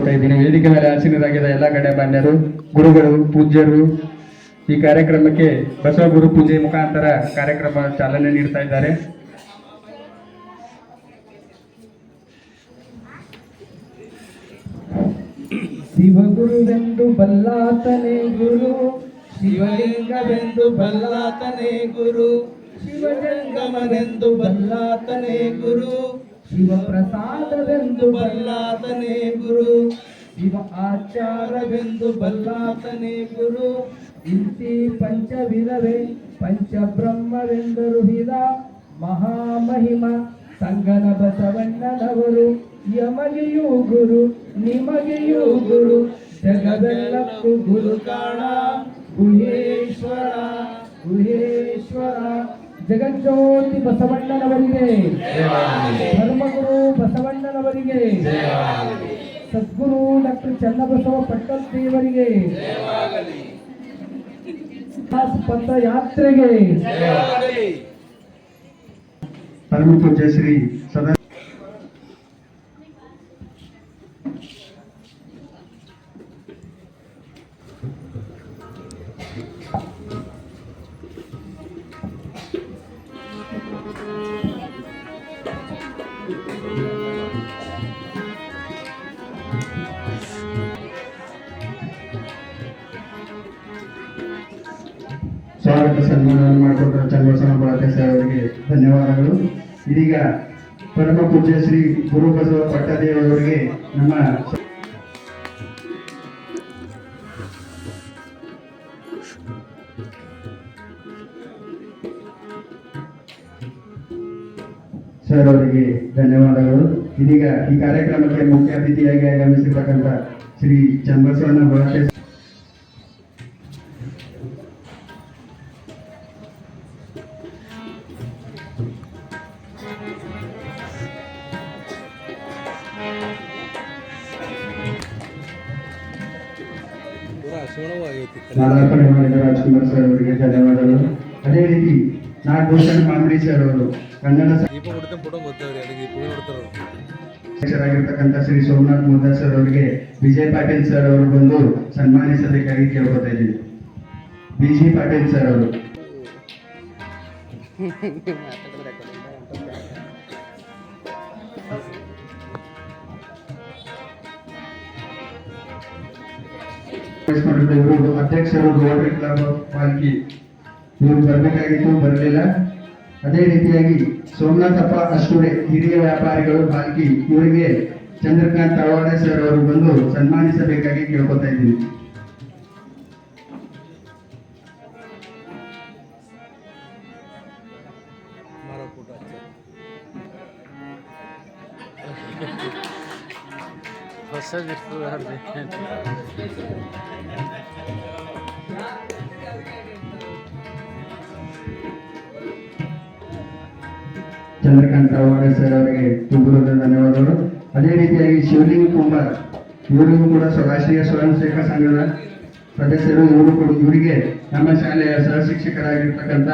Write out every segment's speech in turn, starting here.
ಮಾಡ್ಕೊತಾ ಇದ್ದೀನಿ. ವೇದಿಕೆ ಮೇಲೆ ಆಸೀನರಾಗಿದ್ದ ಎಲ್ಲ ಕಡೆ ಮಾನ್ಯರು ಗುರುಗಳು, ಪೂಜ್ಯರು. ಈ ಕಾರ್ಯಕ್ರಮಕ್ಕೆ ಬಸವ ಗುರು ಪೂಜೆ ಮುಖಾಂತರ ಕಾರ್ಯಕ್ರಮ ಚಾಲನೆ ನೀಡ್ತಾ ಇದ್ದಾರೆ. ಶಿವಗುರುವೆಂದು ಬಲ್ಲಾತನೇ ಗುರು, ಶಿವಲಿಂಗವೆಂದು ಬಲ್ಲಾತನೇ ಗುರು ಶಿವಲಿಂಗಮನೆಂದು ಬಲ್ಲಾತನೇ ಗುರು ಶಿವಪ್ರಸಾದವೆಂದು ಬಲ್ಲಾತನೇ ಗುರು. ಶಿವ ಆಚಾರವೆಂದು ಬಲ್ಲಾತನೇ ಗುರು. ಇಂತಿ ಪಂಚವಿರವೇ ಪಂಚಬ್ರಹ್ಮವೆಂದರು ಹಿದ ಮಹಾಮಹಿಮ. ಸಂಗನ ಬಸವಣ್ಣನವರು, ಯಮಗೆಯೂ ಗುರು, ನಿಮಗೆಯೂ ಗುರು. ಜಗದೆಲ್ಲಕ್ಕೂ ಗುರು ಕಾಣ. ಗುಹೇಶ್ವರ ಜಗಜ್ಯೋತಿ ಬಸವಣ್ಣನವರಿಗೆ ಧರ್ಮಗುರು ಬಸವಣ್ಣನವರಿಗೆ ಸದ್ಗುರು ಡಾಕ್ಟರ್ ಚನ್ನಬಸವ ಪಟ್ಟಲ್ ದೇವರಿಗೆ ಪಂಥ ಯಾತ್ರೆಗೆ ಪರಮ ಪೂಜ್ಯ ಸ್ವಾಗತ ಸನ್ಮಾನ ಮಾಡಿಕೊಟ್ಟ ಚನ್ನಬಸವ ಬಳಕೆ ಅವರಿಗೆ ಧನ್ಯವಾದಗಳು. ಇದೀಗ ಪರಮ ಪೂಜ್ಯ ಶ್ರೀ ಗುರು ಬಸವ ಪಟ್ಟದೇವರವರಿಗೆ ನಮ್ಮ ಸರ್ ಅವರಿಗೆ ಧನ್ಯವಾದಗಳು. ಇದೀಗ ಈ ಕಾರ್ಯಕ್ರಮಕ್ಕೆ ಮುಖ್ಯ ಅತಿಥಿಯಾಗಿ ಆಗಮಿಸಿರ್ತಕ್ಕಂಥ ಶ್ರೀ ಚನ್ನಬಸವಣ್ಣ ಭಾಷೆ ಮಾಲಾರ್ಪಣೆ ಮಾಡಿದ ರಾಜ್ಕುಮಾರ್ ಸರ್ ಅವರಿಗೆ ಧನ್ಯವಾದಗಳು. ಅದೇ ರೀತಿ ನಾಗಭೂಷಣ್ ಮಾಂದ್ರಿ ಸರ್ ಅವರು. ಕನ್ನಡ ನೋಡ್ತಾರ ಶ್ರೀ ಸೋಮನಾಥ್ ಮುದ್ದಾ ಸರ್ ಅವರಿಗೆ ವಿಜಯ್ ಪಾಟೀಲ್ ಸರ್ ಅವರು ಬಂದು ಸನ್ಮಾನಿಸಬೇಕಾಗಿ ಕೇಳ್ಕೊತಾ ಇದ್ದೀನಿ. ಬಿಜಿ ಪಾಟೀಲ್ ಸರ್ ಅವರು. ಅಧ್ಯಕ್ಷರು ರೋಟರಿ ಕ್ಲಬ್ ಪಾಲ್ಕಿ ಇವರು ಬರಬೇಕಾಗಿತ್ತು ಬರಲಿಲ್ಲ. ಅದೇ ರೀತಿಯಾಗಿ ಸೋಮನಾಥಪ್ಪ ಅಷ್ಟೂರೆ ಹಿರಿಯ ವ್ಯಾಪಾರಿಗಳು ಬಾಲ್ಕಿ ಇವರಿಗೆ ಚಂದ್ರಕಾಂತ್ ತಳವಾಡೆ ಸರ್ ಅವರು ಬಂದು ಸನ್ಮಾನಿಸಬೇಕಾಗಿ ಕೇಳ್ಕೊತಾ ಇದ್ದೀನಿ. ಮಾರೋ ಚಂದ್ರಕಾಂತ್ ತಳವಾಡೆ ಸರ್ ಅವರಿಗೆ ತುಂಬುರದ ಧನ್ಯವಾದಗಳು. ಅದೇ ರೀತಿಯಾಗಿ ಶಿವಲಿಂಗ ಕುಂಬಾರ್ ಇವರಿಗೂ ಕೂಡ ರಾಷ್ಟ್ರೀಯ ಸ್ವಯಂ ಸೇವಕ ಸಂಘದ ಸದಸ್ಯರು, ಇವರು ಕೂಡ ಇವರಿಗೆ ನಮ್ಮ ಶಾಲೆಯ ಸಹ ಶಿಕ್ಷಕರಾಗಿರ್ತಕ್ಕಂಥ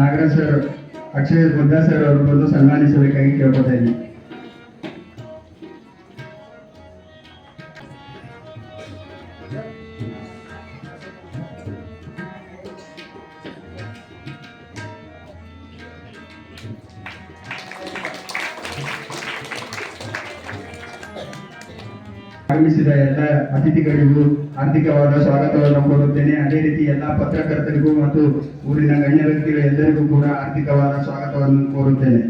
ನಾಗರಾಜ್ ಸರ್, ಅಕ್ಷಯ್ ಗುಡ್ಡ ಸರ್ ಅವರು ಬಂದು ಸನ್ಮಾನಿಸಬೇಕಾಗಿ ಕೇಳ್ಕೊತಾ ಇದ್ದೀನಿ. ಆಗಮಿಸಿದ ಎಲ್ಲ ಅತಿಥಿಗಳಿಗೂ ಆರ್ಥಿಕವಾದ ಸ್ವಾಗತವನ್ನು ಕೋರುತ್ತೇನೆ. ಅದೇ ರೀತಿ ಎಲ್ಲ ಪತ್ರಕರ್ತರಿಗೂ ಮತ್ತು ಊರಿನ ಗಣ್ಯ ವ್ಯಕ್ತಿಗಳೆಲ್ಲರಿಗೂ ಕೂಡ ಆರ್ಥಿಕವಾದ ಸ್ವಾಗತವನ್ನು ಕೋರುತ್ತೇನೆ.